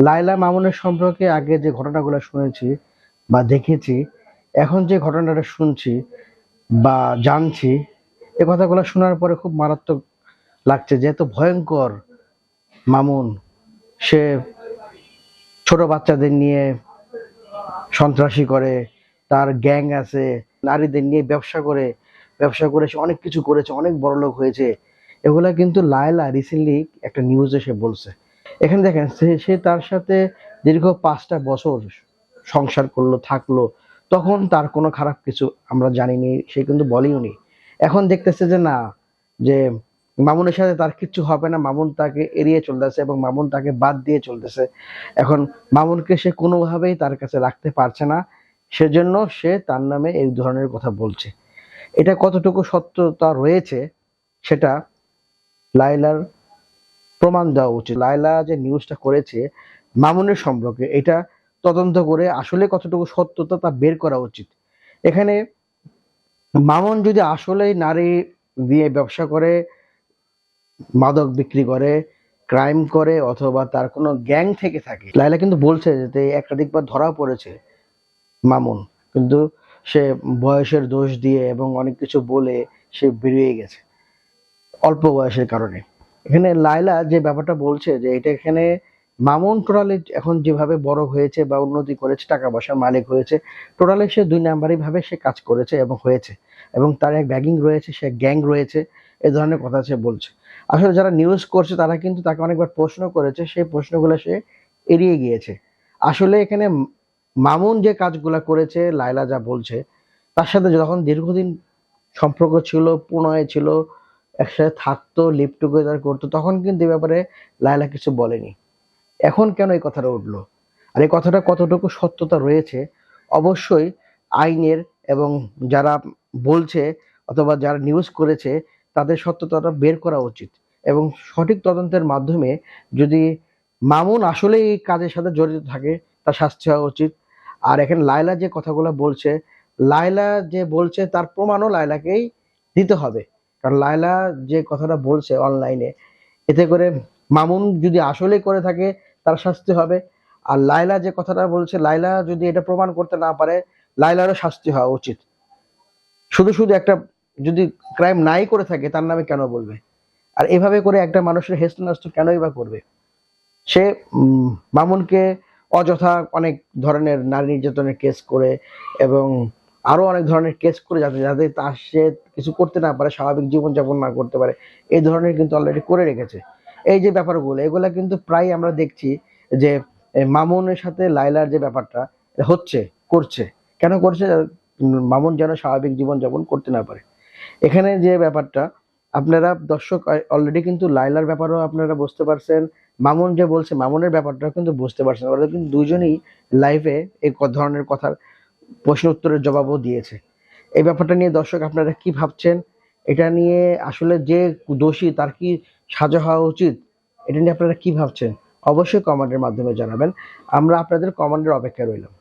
লায়লা মামুনের সম্পর্কে আগে যে ঘটনাগুলো শুনেছি বা দেখেছি, এখন যে ঘটনাটা শুনছি বা জানছি, এ কথাগুলো শোনার পরে খুব মারাত্মক লাগছে। যে এত ভয়ঙ্কর মামুন, সে ছোট বাচ্চাদের নিয়ে সন্ত্রাসী করে, তার গ্যাং আছে, নারীদের নিয়ে ব্যবসা করে ব্যবসা করে সে অনেক কিছু করেছে, অনেক বড় লোক হয়েছে। এগুলা কিন্তু লায়লা রিসেন্টলি একটা নিউজে সে বলছে। এখানে দেখেন, সে তার সাথে দীর্ঘ পাঁচটা বছর সংসার করল, থাকল। তখন তার কোনো খারাপ কিছু আমরা জানিনি, সে কিন্তু বলেইনি এখন দেখতেছে যে না, যে মামুনের সাথে তার কিচ্ছু হবে না, মামুন তাকে এড়িয়ে চলতেছে এবং মামুন তাকে বাদ দিয়ে চলতেছে। এখন মামুনকে সে কোনোভাবেই তার কাছে রাখতে পারছে না, সেজন্য সে তার নামে এই ধরনের কথা বলছে। এটা কতটুকু সত্যতা রয়েছে, সেটা লাইলার প্রমাণ দেওয়া উচিত। লাইলা যে নিউজটা করেছে মামুনের সম্পর্কে, এটা তদন্ত করে আসলে কতটুকু সত্যতা তা বের করা উচিত। এখানে মামুন যদি আসলেই নারী দিয়ে ব্যবসা করে, মাদক বিক্রি করে ক্রাইম করে, অথবা তার কোনো গ্যাং থেকে থাকে লাইলা কিন্তু বলছে যে একাধিকবার ধরা পড়েছে মামুন। কিন্তু সে বয়সের দোষ দিয়ে এবং অনেক কিছু বলে সে বেরিয়ে গেছে, অল্প বয়সের কারণে। এখানে লাইলা যে ব্যাপারটা বলছে যে এটা এখানে মামুন টোটালি এখন যেভাবে বড় হয়েছে বা উন্নতি করেছে, টাকা পয়সার মালিক হয়েছে, টোটালি সে দুই নাম্বারই ভাবে সে কাজ করেছে এবং হয়েছে। এবং তার এক ব্যাগিং রয়েছে, সে গ্যাং রয়েছে, এ ধরনের কথা সে বলছে। আসলে যারা নিউজ করছে, তারা কিন্তু তাকে অনেকবার প্রশ্ন করেছে, সেই প্রশ্নগুলো সে এড়িয়ে গিয়েছে। আসলে এখানে মামুন যে কাজগুলো করেছে লাইলা যা বলছে, তার সাথে যখন দীর্ঘদিন সম্পর্ক ছিল প্রণয় ছিল একসাথে থাকতো লিভ টুগেদার করতো, তখন কিন্তু এ ব্যাপারে লায়লা কিছু বলেনি। এখন কেন এই কথাটা উঠল? আর এই কথাটা কতটুকু সত্যতা রয়েছে? অবশ্যই আইনের এবং যারা বলছে অথবা যারা নিউজ করেছে, তাদের সত্যতাটা বের করা উচিত। এবং সঠিক তদন্তের মাধ্যমে যদি মামুন আসলে এই কাজের সাথে জড়িত থাকে, তার শাস্তি হওয়া উচিত। আর এখানে লায়লা যে কথাগুলো বলছে, লায়লা যে বলছে, তার প্রমাণও লায়লাকেই দিতে হবে। কারণ লায়লা যে কথাটা বলছে অনলাইনে এতে করে মামুন যদি আসলে করে থাকে, তার শাস্তি হবে। আর লায়লা যে কথাটা বলছে, লায়লা যদি এটা প্রমাণ করতে না পারে, লায়লারও শাস্তি হওয়া উচিত। শুধু শুধু একটা যদি ক্রাইম নাই করে থাকে, তার নামে কেন বলবে? আর এভাবে করে একটা মানুষের হেস্ত নষ্ট কেনই বা করবে? সে মামুনকে অযথা অনেক ধরনের নারী নির্যাতনের কেস করে এবং আরও অনেক ধরনের কেস করে যাতে যাতে তার সে কিছু করতে না পারে, স্বাভাবিক জীবনযাপন না করতে পারে। এই ধরনের কিন্তু অলরেডি করে রেখেছে। এই যে ব্যাপারগুলো, এগুলা কিন্তু প্রায় আমরা দেখছি যে মামুনের সাথে লাইলার যে ব্যাপারটা হচ্ছে, করছে। কেন করছে? মামুন যেন স্বাভাবিক জীবনযাপন করতে না পারে। এখানে যে ব্যাপারটা, আপনারা দর্শক অলরেডি কিন্তু লাইলার ব্যাপারও আপনারা বুঝতে পারছেন, মামুন যে বলছে, মামুনের ব্যাপারটাও কিন্তু বুঝতে পারছেন। কিন্তু দুজনেই লাইভে এই ধরনের কথার প্রশ্ন উত্তরের জবাবও দিয়েছে। এই ব্যাপারটা নিয়ে দর্শক আপনারা কি ভাবছেন? এটা নিয়ে আসলে যে দোষী তার কি সাজা হওয়া উচিত? এটা নিয়ে আপনারা কি ভাবছেন? অবশ্যই কমান্ডের মাধ্যমে জানাবেন। আমরা আপনাদের কমান্ডের অপেক্ষায় রইলাম।